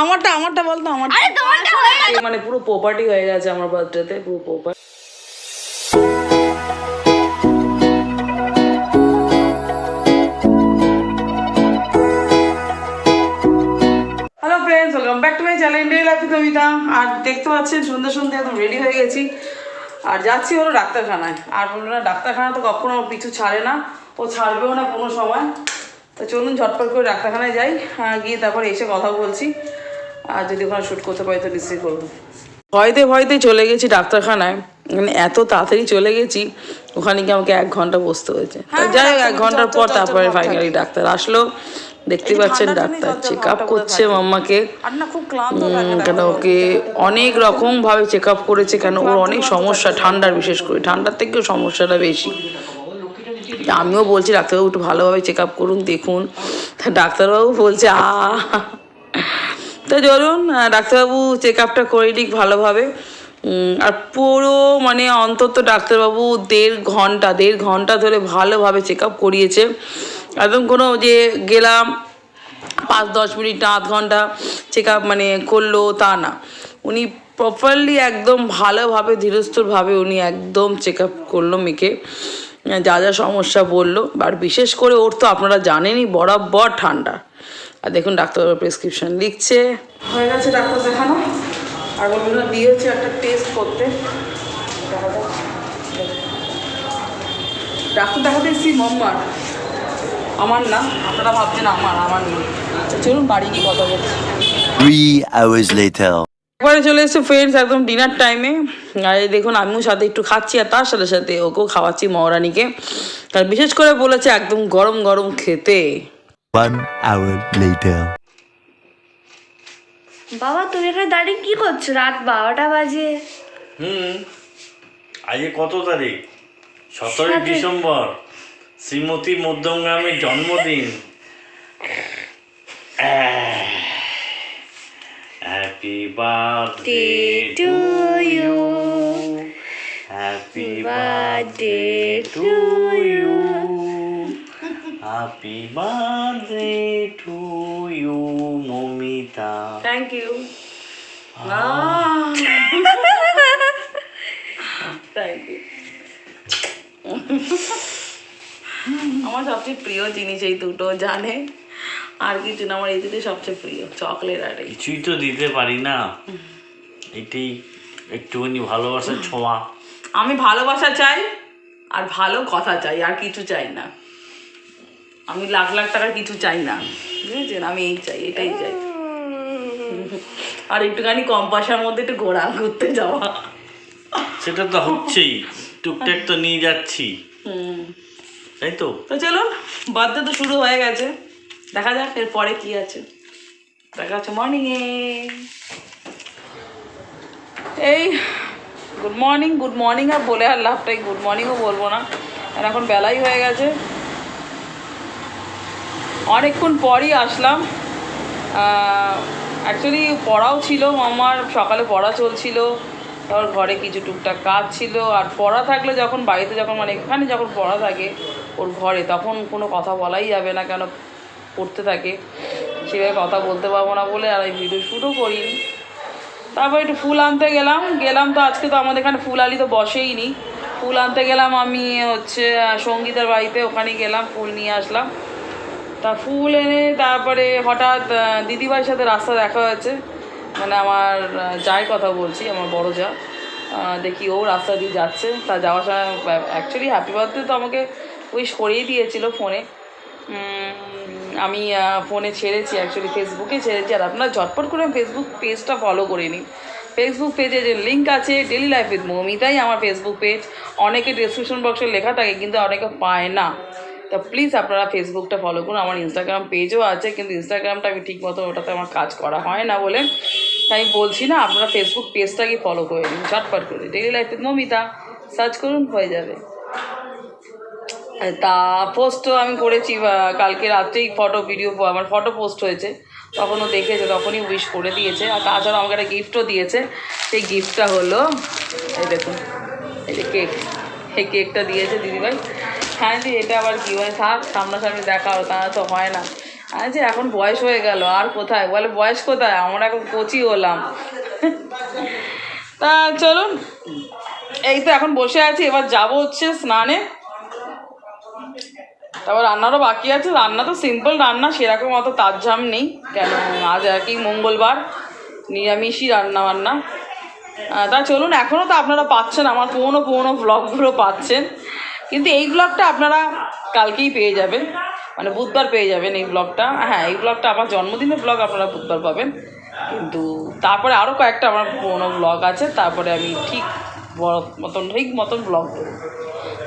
আমারটা আমারটা বলতো আমার মানে পুরো প্রপার্টি হয়ে গেছে আমার বার্থডেতে পুরো property hello friends welcome back to my channel India life Kobita আর দেখতে পাচ্ছেন সন্ধ্যে সন্ধ্যে একদম রেডি হয়ে গেছি। আর যাচ্ছি হলো ডাক্তারখানায়। আর বলল না ডাক্তারখানা তো কখনো পিছু ছাড়ে না। ও ছাড়বেও না কোনো সময়। তো চলুন ঝটপট করে ডাক্তারখানায় যাই গিয়ে তারপর এসে কথা বলছি। আর যদি ওখানে শ্যুট করতে পারি তো নিশ্চয়ই করব। ভয়তে ভয়তে চলে গেছি ডাক্তারখানায়। মানে এত তাড়াতাড়ি চলে গেছি ওখানে গিয়ে আমাকে এক ঘণ্টা বসতে হয়েছে। যাই হোক এক ঘণ্টার পর তারপরে ফাইনালি ডাক্তার আসলো। দেখতে পাচ্ছেন ডাক্তার চেক আপ করছে মাম্মাকে। কেন ওকে অনেক রকম ভাবে চেক আপ করেছে কেন ওর অনেক সমস্যা ঠান্ডার বিশেষ করে। ঠান্ডার থেকেও সমস্যাটা বেশি। আমিও বলছি, ডাক্তারবাবু একটু ভালোভাবে চেক আপ করুন, দেখুন। তা ডাক্তারবাবু বলছে, আ তো চলুন ডাক্তারবাবু চেক আপটা করে নিক ভালোভাবে। আর পুরো মানে অন্তত ডাক্তারবাবু দেড় ঘণ্টা দেড় ঘণ্টা ধরে ভালোভাবে চেক আপ করিয়েছে। একদম কোনো যে গেলাম, পাঁচ, দশ মিনিট না আধ ঘণ্টা চেক আপ মানে করল তা না। উনি প্রপারলি একদম ভালোভাবে ধীরস্থিরভাবে উনি একদম চেক আপ করল মেয়েকে যা যা সমস্যা বলল আর বিশেষ করে ওর তো আপনারা জানেনই বরাবর ঠান্ডা। আর দেখুন ডাক্তার প্রেসক্রিপশন লিখছে। হয়ে গেছে ডাক্তার দেখানো। আর বলল দিয়েছে একটা টেস্ট করতে। ডাক্তার দেখাতে এসেছি মম্মার আমার না আপনারা ভাবছেন আমার আমার না। চলুন বাড়ি গিয়ে কথা বলছি। Three hours later. একবারে চলে এসেছে ফ্রেন্ডস একদম ডিনার টাইমে আর দেখুন আমিও সাথে একটু খাচ্ছি আর তার সাথে সাথে ওকেও খাওয়াচ্ছি মহারানীকে। আর বিশেষ করে বলেছে একদম গরম গরম খেতে। One hour later. বাবা তুমি এখানে দাঁড়িয়ে কি করছ? রাত বারোটা বাজে। হুম আজকে কত তারিখ? সতেরোই ডিসেম্বর শ্রীমতী মধ্যমগ্রামের জন্মদিন। Happy birthday to you happy birthday to you happy birthday to you Mamita thank you thank you আমার সবচেয়ে প্রিয় জিনিস এই দুটো জানে? আর কিছু না আমার এই দুটো সবচেয়ে প্রিয় চকলেট আর এই। কিছুই তো দিতে পারি না। এটাই একটুখানি ভালোবাসার ছোঁয়া। আমি ভালোবাসা চাই আর ভালো কথা চাই আর কিছু চাই না। আমি লাখ লাখ টাকার কিছু চাই না। বুঝেছেন? আমি এই চাই এটাই চাই। আর একটুখানি কম পয়সার মধ্যে একটু ঘোরা ঘুরতে যাওয়া। সেটা তো হচ্ছেই। টুকটাক তো নিয়ে যাচ্ছি। তাই তো? তো চলুন বার্থডে তো শুরু হয়ে গেছে। দেখা যাক এর পরে কি আছে। দেখা যাচ্ছে মর্নিংয়ে এই গুড মর্নিং গুড মর্নিং আর বলে আর লাভটাই গুড মর্নিংও বলব না। আর এখন বেলাই হয়ে গেছে। অনেকক্ষণ পরই আসলাম। অ্যাকচুয়ালি পড়াও ছিল আমার সকালে পড়া চলছিল। তারপর ঘরে কিছু টুকটাক কাজ ছিল। আর পড়া থাকলে যখন বাড়িতে যখন মানে এখানে যখন পড়া থাকে ওর ঘরে, তখন কোনো কথা বলাই যাবে না। কেন পড়তে থাকে। সেভাবে কথা বলতে পারব না বলে আর এই ভিডিও শ্যুটও করিনি। তারপর একটু ফুল আনতে গেলাম। গেলাম তো আজকে তো আমাদের এখানে ফুল আলি তো বসেই নি ফুল আনতে গেলাম আমি হচ্ছে সঙ্গীতের বাড়িতে ওখানে গেলাম, ফুল নিয়ে আসলাম। তা ফুল এনে তারপরে হঠাৎ দিদিভাইয়ের সাথে রাস্তা দেখা হয়েছে। মানে আমার যার কথা বলছি, আমার বড় যা। দেখি ও রাস্তা দিয়ে যাচ্ছে। তা যাওয়ার সময় অ্যাকচুয়ালি হ্যাপি বার্থডে তো আমাকে উইশ করেই দিয়েছিল ফোনে আমি ফোনে ছেড়েছি অ্যাকচুয়ালি ফেসবুকে ছেড়েছি, আর আপনারা ঝটপট করে ফেসবুক পেজটা ফলো করে নিন। ফেসবুক পেজে যে লিঙ্ক আছে ডেলি লাইফ উইথ মমিতাই আমার ফেসবুক পেজ অনেকে ডিসক্রিপশন বক্সে লেখা থাকে, কিন্তু অনেকে পায় না। তা প্লিজ আপনারা ফেসবুকটা ফলো করুন, আমার ইনস্টাগ্রাম পেজও আছে, কিন্তু ইনস্টাগ্রামটা আমি ঠিক মতো ওটাতে আমার কাজ করা হয় না বলে তাই বলছি না, আপনারা ফেসবুক পেজটাকে ফলো করে নিন, ঝটপট করে। Daily life with Momita search করুন, হয়ে যাবে। তা পোস্টও আমি করেছি কালকে রাত্রেই ফটো ভিডিও আমার ফটো পোস্ট হয়েছে। তখন ও দেখেছে, তখনই উইশ করে দিয়েছে। আর তাছাড়া আমাকে একটা গিফটও দিয়েছে। সেই গিফটটা হলো, এই দেখুন, এই যে কেক এই কেকটা দিয়েছে দিদিভাই। হ্যাঁ দি এটা আবার কী হয় থাক, সামনাসামনি দেখা তা তো হয় না। আরে যে এখন বয়স হয়ে গেল, আর কোথায়? বলে, বয়স কোথায়? আমরা এখন কচি হলাম। তা চলুন, এই তো এখন বসে আছি, এবার যাব হচ্ছে স্নানে। তারপর রান্নারও বাকি আছে, রান্না তো সিম্পল রান্না, সেরকম অত তাজ্জাম নেই। কেন? আজ আর কি মঙ্গলবার, নিরামিষই রান্না বান্না তা চলুন এখনও তো আপনারা পাচ্ছেন, আমার পুরোনো পুরোনো ব্লগগুলো পাচ্ছেন। কিন্তু এই ব্লগটা আপনারা কালকেই পেয়ে যাবেন মানে বুধবার পেয়ে যাবেন এই ব্লগটা হ্যাঁ এই ব্লগটা আমার জন্মদিনের ব্লগ আপনারা বুধবার পাবেন। কিন্তু তারপরে আরও কয়েকটা আমার পুরোনো ব্লগ আছে, তারপরে আমি ঠিক মতন ঠিক মতন ব্লগ দেবো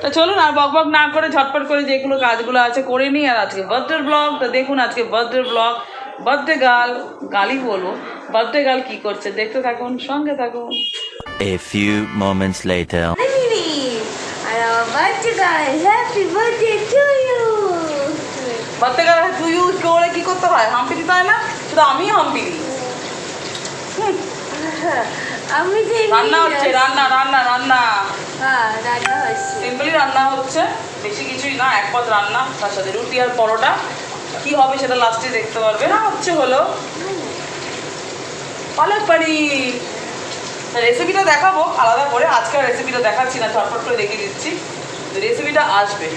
তা চলুন আর বক বক না করে ঝটপট করে যেগুলো কাজগুলো আছে করে নিই আর আজকে বার্থডে ব্লগ তো দেখুন আজকে বার্থডে ব্লগ বার্থডে গার্ল গালই বলব। বার্থডে গার্ল কী করছে? দেখতে থাকুন সঙ্গে থাকুন। A few moments later. Birthday to you তুই করে কী করতে হয়? হাম্পি দিতে হয় না? শুধু আমি হাম্পি দিই। আমি যে রান্না হচ্ছে রান্না রান্না রান্না। সিম্পলি রান্না হচ্ছে, বেশি কিছুই না, এক পদ রান্না, তার সাথে রুটি আর পরোটা। কি হবে সেটা লাস্টে দেখতে পারবে। না হচ্ছে হলো পালক পানির রেসিপিটা দেখাবো, আলাদা করে। আজকে রেসিপিটা দেখাচ্ছি না, ঝটপট করে দেখিয়ে দিচ্ছি। রেসিপিটা আসবে।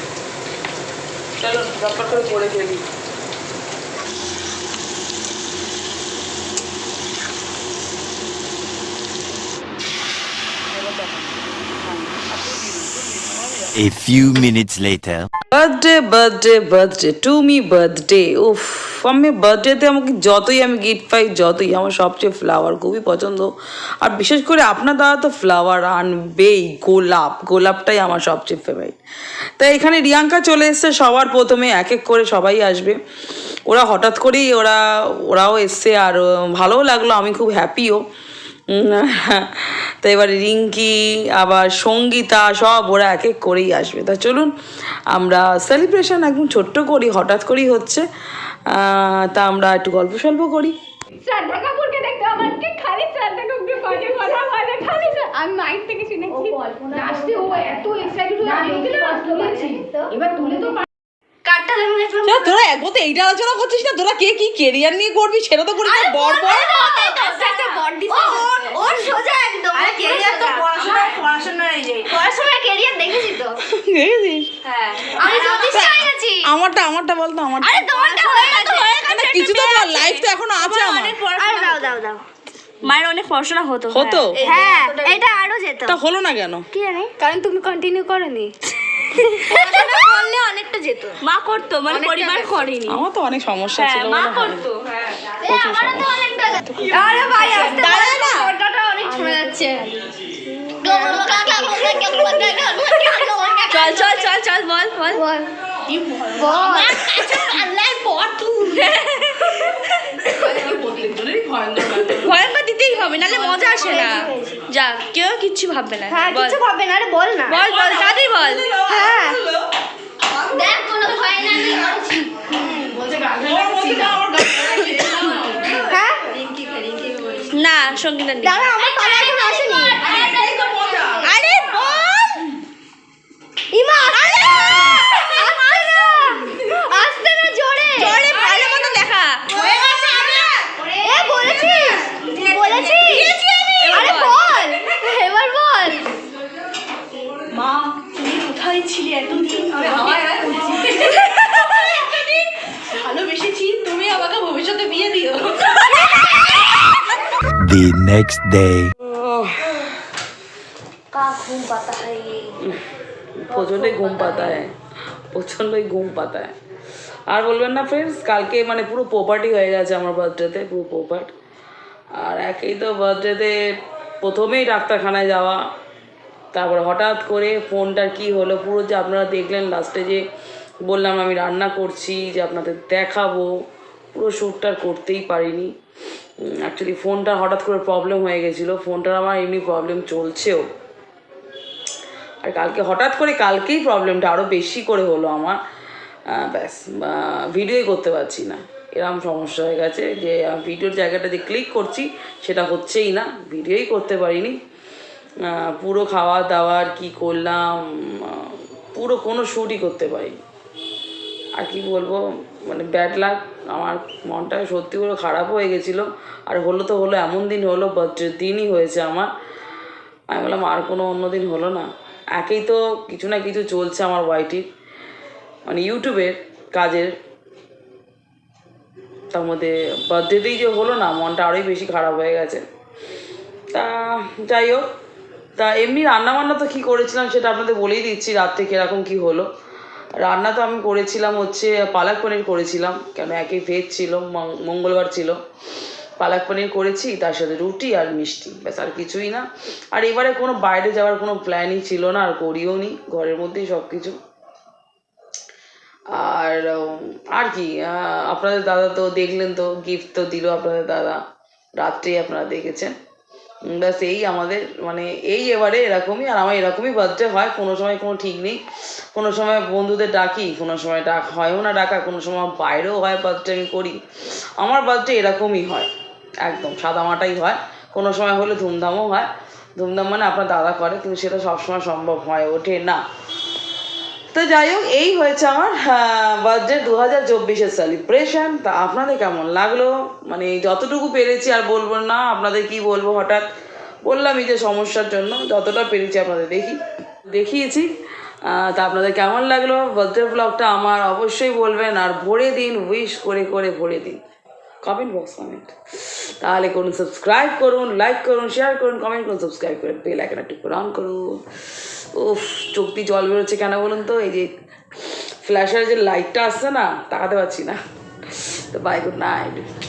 চলো ঝটপট করে করে ফেলি A few minutes later. Birthday birthday birthday to me birthday উফ আমি বার্থডেতে আমাকে যতই আমি গিফট পাই, যতই আমার সবচেয়ে ফ্লাওয়ার খুবই পছন্দ। আর বিশেষ করে আপনার দ্বারা তো ফ্লাওয়ার আনবেই, গোলাপ। গোলাপটাই আমার সবচেয়ে ফেভারিট তাই এখানে রিয়াঙ্কা চলে এসছে, সবার প্রথমে এক এক করে সবাই আসবে। ওরা হঠাৎ করেই ওরা, ওরাও এসছে আর ভালোও লাগল, আমি খুব হ্যাপিও তো এবার রিঙ্কি আবার সঙ্গীতা সব ওরা এক এক করেই আসবে। তা চলুন আমরা সেলিব্রেশন একদম ছোট্ট করি হঠাৎ করেই হচ্ছে। তা আমরা একটু গল্প সল্প করি। আমি থেকে শুনেছি ও এত এক্সাইটেড হয়ে আমি ওকে লাস্ট এবার তুলে তো তোরা একবার তো এইটা আলোচনা করছিস না তোরা কে কি কেরিয়ার নিয়ে করবি সেটা তো করিস না বর বর ওর সোজা একদম আরে ক্যারিয়ার তো পড়াশোনা পড়াশোনা এই যে পড়াশোনার ক্যারিয়ার দেখেছি তো দেখেছিস হ্যাঁ আমি জ্যোতিষ হয়ে গেছি আমারটা আমারটা বলতো আমার আরে তোমারটা হয়ে গেছে কিছু তো লাইফ তো এখনও আছে আমার আরে দাও দাও দাও মায়ের অনেক পড়াশোনা হতো হতো হ্যাঁ এটা আরও যেত তা হলো না কেন কি জানি কারণ তুমি কন্টিনিউ করনি করলে অনেকটা যেত। মা করতো মানে পরিবার করেনি। আমার তো অনেক সমস্যা ছিল মা করতো হ্যাঁ। আমারও তো অনেকটা আরে ভাই দাঁড়া না। ওটাটা অনেক শোনা যাচ্ছে। চল চল চল চল বল বল। বল। বল? ভয়ঙ্কর দিতেই হবে নালে মজা আসে না। যা কেউ কিচ্ছু ভাববে না। হ্যাঁ কিছু ভাববে না আরে বল না। বল বল তাড়াতাড়ি বল। হ্যাঁ। দেখ কোনো ভয় না হ্যাঁ? না সঙ্গীতা দাদা আমার পালা এখন আসেনি আরে বল ইমা আসতে না আসতে না আসতে না জোরে জোরে ভালো মতো দেখা এ বলেছিস বলেছিস আরে বল এবার বল মা তুমি কোথায় ছিলে এতদিন ভালোবেসেছি তুমি আমাকে ভবিষ্যতে বিয়ে দিও The next day. প্রচণ্ডই ঘুম প্রচণ্ডই ঘুম আর বলবেন না ফ্রেন্ডস কালকে মানে পুরো প্রপার্টি হয়ে গেছে আমার বার্থডেতে পুরো প্রপার্ট আর একেই তো বার্থডেতে প্রথমেই ডাক্তারখানায় যাওয়া। তারপর হঠাৎ করে ফোনটার কি হলো, পুরো যে আপনারা দেখলেন লাস্টে যে বললাম আমি রান্না করছি, যে আপনাদের দেখাবো, পুরো শ্যুটটার করতেই পারিনি। অ্যাকচুয়ালি ফোনটা হঠাৎ করে প্রবলেম হয়ে গেছিল। ফোনটার আমার এমনি প্রবলেম চলছেও। আর কালকে, হঠাৎ করে কালকেই প্রবলেমটা আরও বেশি করে হলো আমার। ব্যাস ভিডিওই করতে পারছি না। এরকম সমস্যা হয়ে গেছে যে ভিডিওর জায়গাটা যে ক্লিক করছি, সেটা হচ্ছেই না। ভিডিওই করতে পারিনি। পুরো খাওয়া দাওয়ার কি করলাম পুরো কোনো শ্যুটই করতে পারিনি। আর কি বলব? মানে ব্যাড লাক আমার মনটা সত্যি করে খারাপ হয়ে গেছিল। আর হলো তো হলো, এমন দিন হলো দিনই হয়েছে আমার। আমি বললাম, আর কোনো অন্য দিন হলো না। একেই তো কিছু না কিছু চলছে আমার ওয়াইটির মানে ইউটিউবের কাজের তার মধ্যে বার্থডেতেই যে হলো না, মনটা আরোই বেশি খারাপ হয়ে গেছে। তা যাই হোক, তা এমনি রান্না বান্না তো কী করেছিলাম সেটা আপনাদের বলেই দিচ্ছি, রাত্রে কীরকম কী হলো। রান্না তো আমি করেছিলাম হচ্ছে, পালাক পনির করেছিলাম, কেন একই ভেজ ছিল মঙ্গলবার ছিল। পালাক পনির করেছি, তার সাথে রুটি আর মিষ্টি, ব্যাস আর কিছুই না। আর এবারে কোনো বাইরে যাওয়ার কোনো প্ল্যানই ছিল না, আর করিও নি, ঘরের মধ্যেই সব কিছু আর আর কি আপনাদের দাদা তো দেখলেন তো গিফট তো দিল আপনাদের দাদা, রাত্রেই আপনারা দেখেছেন। ব্যাস, এই আমাদের মানে এই এবারে এরকমই, আর আমার এরকমই বার্থডে হয়, কোনো সময় কোনো ঠিক নেই। কোনো সময় বন্ধুদের ডাকি, কোনো সময় ডাক হয়ও না ডাকা, কোনো সময় বাইরেও হয় বার্থডে আমি করি। আমার বার্থডে এরকমই হয়, একদম সাদামাটাই হয়। কোনো সময় হলে ধুমধামও হয়। ধুমধাম মানে আপনার দাদা করে, কিন্তু সেটা সবসময় সম্ভব হয়, ওঠে না। তো যাই হোক, এই হয়েছে আমার বার্থডে দু হাজার চব্বিশের সেলিব্রেশন তা আপনাদের কেমন লাগল? মানে যতটুকু পেরেছি আর বলব না, আপনাদের কি বলব হঠাৎ? বললামই যে সমস্যার জন্য, যতটা পেরেছি আপনাদের দেখি, দেখিয়েছি। তা আপনাদের কেমন লাগল? বার্থডে ব্লগটা আমার অবশ্যই বলবেন, আর ভরে দিন উইশ করে করে ভরে দিন। কমেন্ট বক্স কমেন্ট তাহলে করুন সাবস্ক্রাইব করুন লাইক করুন শেয়ার করুন কমেন্ট করুন সাবস্ক্রাইব করুন বেল আইকন একটু অন করুন। উফ, চোখ দিয়ে জল বেরোচ্ছে কেন বলুন তো? এই যে ফ্ল্যাশের যে লাইটটা আসছে না, তাকাতে পারছি না। তো বাই গুড নাইট